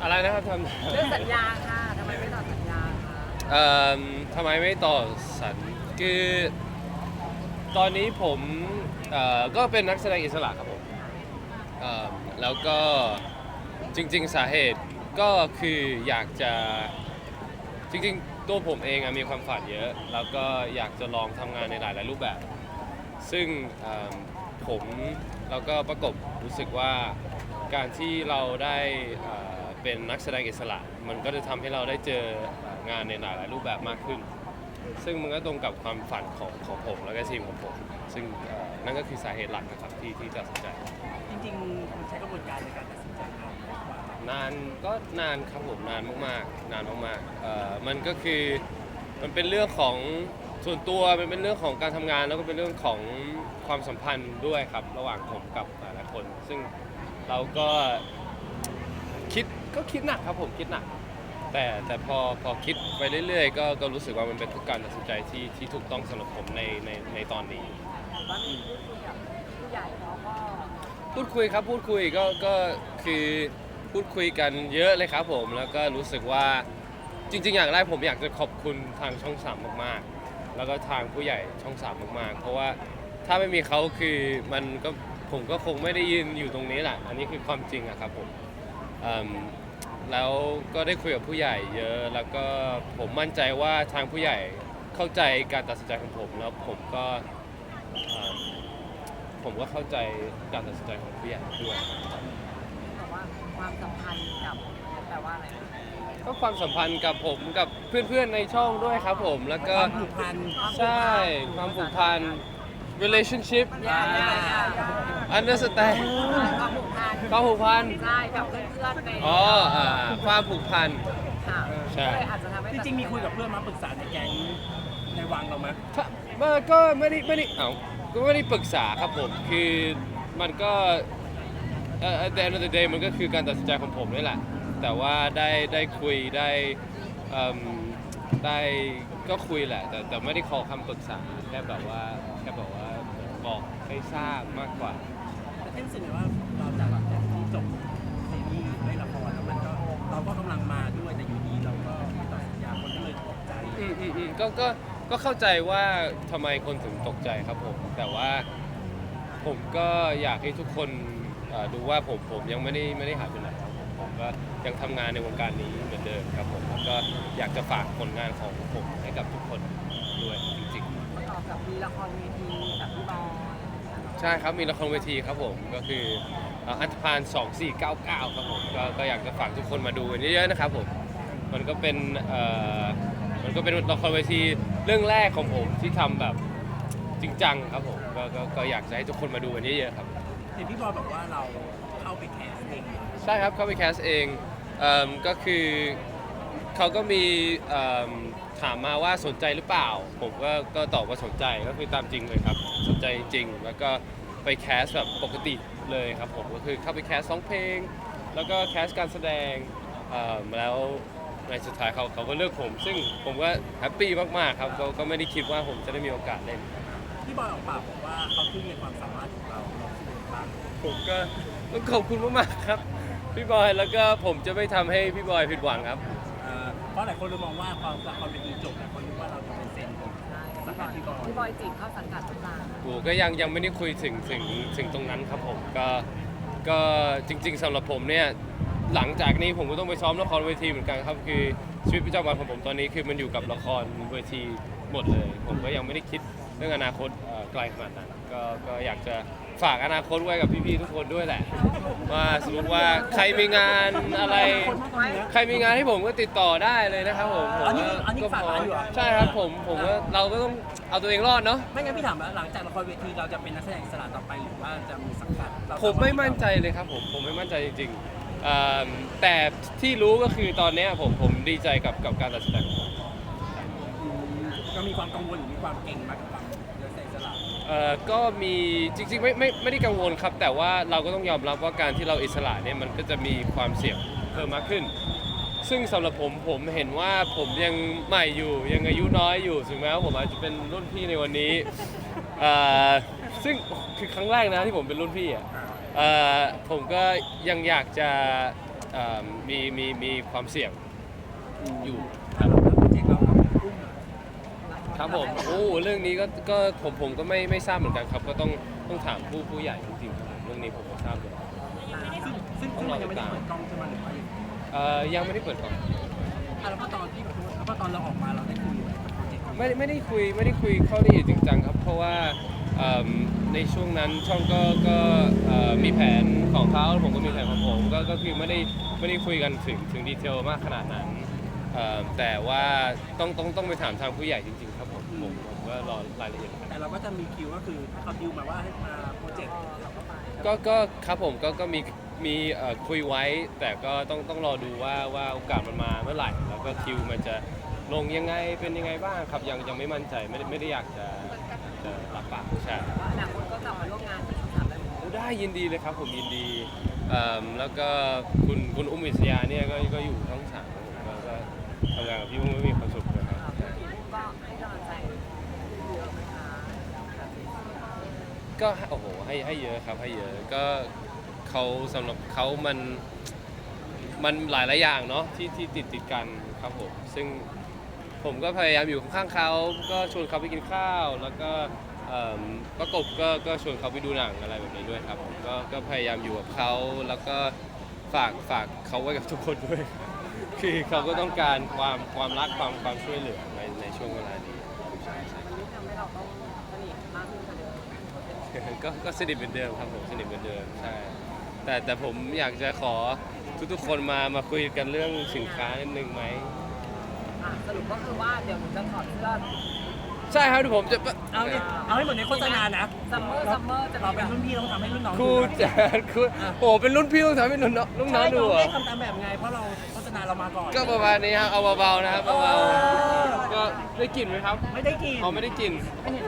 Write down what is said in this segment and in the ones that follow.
นะครับทเรื่องสัญญาค่ะทำไมไม่ต่อสัญญาคะำเอ่อทำไมไม่ต่อสัญคือตอนนี้ผมเอ่อก็เป็นนักแสดงอิสระครับผมเอ่อแล้วก็จริง ๆ สาเหตุก็คืออยากจะ จริงๆ ตัวผมเองอะมีความฝันเยอะ แล้วก็อยากจะลองทำงานในหลายๆรูปแบบ ซึ่งเอ่อผมแล้วก็ประกบรู้สึกว่าการที่เราได้เอ่อ เป็นนักแสดงอิสระ มันก็จะทำให้เราได้เจอเอ่องานในหลายๆรูปแบบมากขึ้น ซึ่งมันก็ตรงกับความฝันของของผมแล้วก็ทีมของผม ซึ่งเอ่อนั่นก็คือสาเหตุหลักนะครับที่ที่ตัดสินใจ จริงๆคุณใช้กระบวนการในการตัดสินใจนานไหมกว่านานก็นานครับผมนานมากๆ นานมากๆเอ่อมันก็คือมันเป็นเรื่องของส่วนตัวมันเป็นเรื่องของการทำงานแล้วก็เป็นเรื่องของความสัมพันธ์ด้วยครับ ระหว่างผมกับหลายๆคน ซึ่งเราก็คิด ก็คิดหนักครับผมคิดหนัก แต่แต่พอพอคิดไปเรื่อยๆ ก็ก็รู้สึกว่ามันเป็นทุกการตัดสินใจที่ที่ถูกต้องสำหรับผมในในในตอนนี้ว่ามีพูดคุยกับผู้ใหญ่เขาก็พูดคุยครับพูดคุยก็ก็คือพูดคุยกันเยอะเลยครับผม แล้วก็รู้สึกว่าจริง ๆ อย่างแรกผมอยากจะขอบคุณทางช่องสามมากๆ แล้วก็ทางผู้ใหญ่ช่องสามมากๆ เพราะว่าถ้าไม่มีเขาคือมันก็ผมก็คงไม่ได้ยืนอยู่ตรงนี้แหละ อันนี้คือความจริงอะครับผมอืม แล้วก็ได้คุยกับผู้ใหญ่เยอะ แล้วก็ผมมั่นใจว่าทางผู้ใหญ่เข้าใจการตัดสินใจของผมแล้วผมก็อืมผมก็เข้าใจการตัดสินใจของผู้ใหญ่ด้วยบอกว่าความสัมพันธ์กับแปลว่าอะไรนะก็ความสัมพันธ์กับผมกับเพื่อนๆในช่องด้วยครับผม แล้วก็ความผูกพัน ใช่ความผูกพัน relationship ยากยากยาก understand ความผูกพันความผูกพันใช่กับเพื่อนๆในอ๋ออ่าความผูกพัน ค่ะใช่ ก็เลยอาจจะทำให้จริงๆมีคุยกับเพื่อนมาปรึกษาในแก๊งในวังเราไหมถ้าเมื่อก็ไม่ได้ไม่ได้เอ้าก็ไม่ได้ปรึกษาครับผม คือมันก็เอ่อ at the end of the day มันก็คือการตัดสินใจของผมนี่แหละ แต่ว่าได้ได้คุยได้เอิ่มได้ก็คุยแหละ แต่แต่ไม่ได้ขอคำปรึกษาแค่แบบว่าแค่แบบว่า บอกให้ทราบมากกว่า แต่ที่รู้สึกเลยว่าเราจากแบบจากที่จบซีรีส์ได้ละครแล้วมันก็เราก็กำลังมาด้วยแต่อยู่ดีเราก็ไม่ต่อสัญญาคนก็เลยตกใจอืมอืมอืมก็ก็ก็เข้าใจว่าทำไมคนถึงตกใจครับผม แต่ว่าผมก็อยากให้ทุกคนเอ่อดูว่าผมผมยังไม่ได้ไม่ได้หายไปไหนครับผมผมก็ยังทำงานในวงการนี้เหมือนเดิมครับผมแล้วก็อยากจะฝากผลงานของผมให้กับทุกคนด้วยจริงประก อบกับมีละครเวทีกับพี่บอยๆใช่ครับมีละครเวทีครับผมก็คือเอ่ออันธพาล2499 ครับผมก็ก็อยากจะฝากทุกคนมาดูกันเยอะๆนะครับผมมันก็เป็นเอ่อมันก็เป็นละครเวทีเรื่องแรกของผมที่ทำแบบจริงจังครับผมก็ก็ก็อยากจะให้ทุกคนมาดูกันเยอะๆครับ เห็นพี่บอยบอกว่าเราเข้าไปแคสเองใช่ครับเข้าไปแคสเองเอิ่มก็คือ เขาก็มีเอิ่มถามมาว่าสนใจหรือเปล่า ผมก็ก็ตอบว่าสนใจก็คือตามจริงเลยครับ สนใจจริงๆแล้วก็ไปแคสแบบปกติเลยครับผมก็คือเข้าไปแคสร้องเพลง แล้วก็แคสการแสดงเอิ่มแล้วในสุดท้ายเขาเขาก็เลือกผม ซึ่งผมก็แฮปปี้มากๆครับก็ก็ไม่ได้คิดว่าผมจะได้มีโอกาสเล่น พี่บอยออกปากบอกว่าเขาทุ่มในความสามารถของเราเราสู้บ้างผมก็ต้องขอบคุณมากๆครับ พี่บอยแล้วก็ผมจะไม่ทำให้พี่บอยผิดหวังครับเอ่อเพ ราะหลายคนเลยมองว่าความละครเป็นจบหลายคนนึกว่าเราจะเป็นเซนใช่สังกัดพี่บอยพี่บอยจีบเข้าสังกัดต่างโอ้ก็ยังยังไม่ได้คุยถึงถึงถึงตรงนั้นครับผมก็ก็จริง ๆสำหรับผมเนี่ยหลังจากนี้ผมก็ต้องไปซ้อมละครเวทีเหมือนกันครับคือชีวิตประจำวันของผมตอนนี้คือมันอยู่กับละครเวทีหมดเลย ผมก็ยังไม่ได้คิดเรื่องอนาคตเอ่อ ไกลขนาดนั้นก็ก็อยากจะฝากอนาคตไว้กับพี่ๆทุกคนด้วยแหละ ว่าสมมติว่าใครมีงานอะไร ใครมีงานให้ผมก็ติดต่อได้เลยนะครับผมผมอันนี้ก็อันนี้ก็ฝากพร้อร้านมอยู่เหรอ ใช่ครับผมผมว่าเราก็ต้องเอาตัวเองรอดเนาะ ไม่งั้นพี่ถามว่าหลังจากละครเวทีเราจะเป็นนักแสดงอิสระต่อไปหรือว่าจะมีสังกัดเราผมไม่มั่นใจเลยครับผมผมไม่มั่นใจจริงๆเอิ่มแต่ที่รู้ก็คือตอนเนี้ยผมผมดีใจกับกับการตัดสินใจของผมอืมก็มีความกังวลหรือมีความเก่งมากกับควา เอ่อก็มีจริงๆไม่ไม่ไม่ได้กังวลครับ แต่ว่าเราก็ต้องยอมรับว่าการที่เราอิสระเนี่ยมันก็จะมีความเสี่ยงเพิ่มมากขึ้น ซึ่งสำหรับผมผมเห็นว่าผมยังใหม่อยู่ยังอายุน้อยอยู่ถึงแม้ว่าผมอาจจะเป็นรุ่นพี่ในวันนี้เอ่อซึ่งคือครั้งแรกนะที่ผมเป็นรุ่นพี่อะเอ่อผมก็ยังอยากจะเอ่อมีมีมีความเสี่ยงอยู่แล้วโปรเจกต์เรากับอุ้ม ครับผมโอ้เรื่องนี้ก็ก็ผมผมก็ไม่ไม่ทราบเหมือนกันครับ ก็ต้องต้องถามผู้ผู้ใหญ่จริงๆครับเรื่องนี้ผมไม่ทราบเลยซึ่งซึ่งซึ่งมันยังไม่ได้เปิดกล้องใช่ไหมหรือว่ายังไงเอ่อยังไม่ได้เปิดกล่องอะแล้วพอตอนที่แบบแล้วพอตอนเราออกมาเราได้คุยไหมกับโปรเจกต์นี้ไม่ไม่ได้คุยไม่ได้คุยเข้าละเอียดจริงจังครับ เพราะว่าเอิ่มในช่วงนั้นช่องก็ก็เอ่อมีแผนของเขาผมก็มีแผนของผมก็ก็คือไม่ได้ไม่ได้คุยกันถึงถึงดีเทลมากขนาดนั้น เอิ่มแต่ว่าต้องต้องต้องไปถามทางผู้ใหญ่จริง ๆ ครับผมผมผมก็รอรายละเอียดแต่เราก็จะมีคิวก็คือถ้าเขาดิวมาว่าให้มาโปรเจกต์ก็ก็ครับผมก็ก็มีมีเอ่อคุยไว้ แต่ก็ต้องต้องรอดูว่าว่าโอกาสมันมาเมื่อไหร่ แล้วก็คิวมันจะลงยังไงเป็นยังไงบ้างครับยังยังไม่มั่นใจไม่ได้ไม่ได้อยากจะจะรับปากใช่อนาคตก็กลับมาร่วมงานกับช่องสามได้เหมือนเดิมโอ้ได้ยินดีเลยครับผมยินดีเอิ่มแล้วก็คุณคุณอุ้มอิสยาเนี่ยก็ก็อยู่ทั้งสามครับผมก็ก็ ทำงานกับพี่อุ้มก็มีความสุขนะครับพี่อุ้มก็ให้กำลังใจเยอะไหมคะก็โอ้โหให้ให้เยอะครับให้เยอะก็เขาสำหรับเขามันมันหลายหลายอย่างเนาะที่ที่ติดติดกันครับผมซึ่งผมก็พยายามอยู่ข้างๆเขาก็ชวนเขาไปกินข้าว แล้วก็เอิ่มประกบก็ก็ชวนเขาไปดูหนังอะไรแบบนี้ด้วยครับผมก็ก็พยายามอยู่กับเขาแล้วก็ฝากฝากเขาไว้กับทุกคนด้วยคื คือเขาก็ต้องการความความรักความความช่วยเหลือในในช่วงเวลานี้ใช่ทำให้เราต้องสนิทมากขึ้นกว่าเดิมก็ก็สนิทเหมือนเดิมครับผมสนิทเหมือนเดิมใช่แต่แต่ผมอยากจะขอทุกๆคนมามาคุยกันเรื่องสินค้านิดนึงไหม อะสรุปก็คือว่าเดี๋ยวหนูจะถอดเสื้อ ใช่ครับเดี๋ยวผมจะ เอาเนี่ยเอาให้หมดในโฆษณานะซัมเมอร์ซัมเมอร์จะเราเป็นรุ่นพี่เราต้องทำให้รุ่นน้องครูดูนะจะครูโอ้เป็นรุ่นพี่ต้องทำให้รุ่นน้องรุ่นน้องดูเหรใช่อเราไม่ได้ทำตามแบบไงเพราะเราโฆษณาเรามาก่อน ก็ประมาณนี้ครับ เอาเบาๆนะครับเบาเออๆก็ได้กลิ่นไหมครับไม่ได้กินอ๋อไม่ได้กลิ่น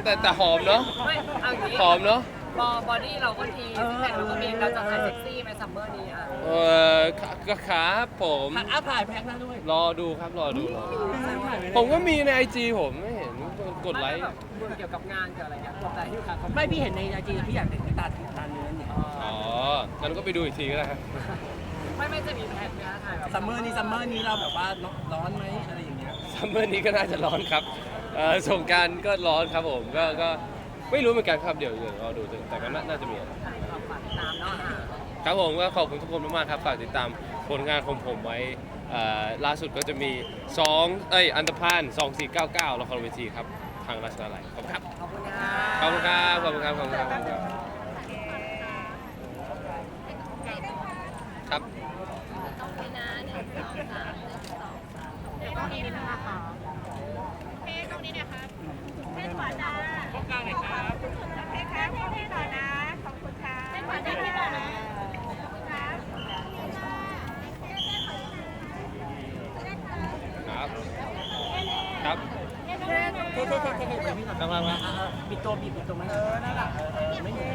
แต่แต่หอมเนาะ ไม่เอาอย่างนี้หอมเนาะ บอบอดี้เราก็ดีซิกแพคเราก็มีเราจะถ่ายเซ็กซี่ไหมซัมเมอร์นี้อะเออก็ครับผมอะอะถ่ายแพ็คหน้าด้วยรอดูครับ รอดูรอดูถ่ายไว้เลยผมก็มีในไอจีผมไม่เห็น กดไลค์ม่แบบเกี่ยวกับงานเกี่ยวอะไรเงี้ยกดไลค์อยู่ค่ะไม่พี่เห็นในไอจีพี่อยากเห็นตาถึงตาเนื้อเนี่ยอ๋องั้นก็ไปดูอีกทีก็ได้ครับไม่ไม่จะมีแพทเนื้อถ่ายแบบซัมเมอร์นี้ซัมเมอร์นี้เราแบบว่าร้อนไหมอะไรอย่างเงี้ยซัมเมอร์นี้ก็น่าจะร้อนครับเอ่อสงกรารก็ร้อนครับผมก็ก็ไม่รู้เหมือนกันครับเดี๋ยวเดี๋ยวรอดูแต่ก็น่าน่าจะมีเราฝากติดตามเนาะอะครับผมก็ขอบคุณทุกคนมากๆครับฝากติดตามผลงานของผมไว้ เอ่อล่าสุดก็จะมี2เอ้ยอันตพาน2499ละครเวทีครับทางราชดาลัยขอบคุณครับขอบคุณค่ะขอบคุณครับขอบคุณครับขอบคุณครับขอบคุณครับครับเดี๋ยวตรงนี้นะคะเพ่ตรงนี้นะคะเพ่ขวาจ้าตรงกลางเลยครับเพ่ครับเพ่พี่ต่อนะขอบคุณค่ะเพ่ขวาจ้าพี่ต่อนะ ครับเท่ๆๆๆกำลังมาปิดตัวปิดปิดตัวไหมเออนั่นแหละไม่อยู่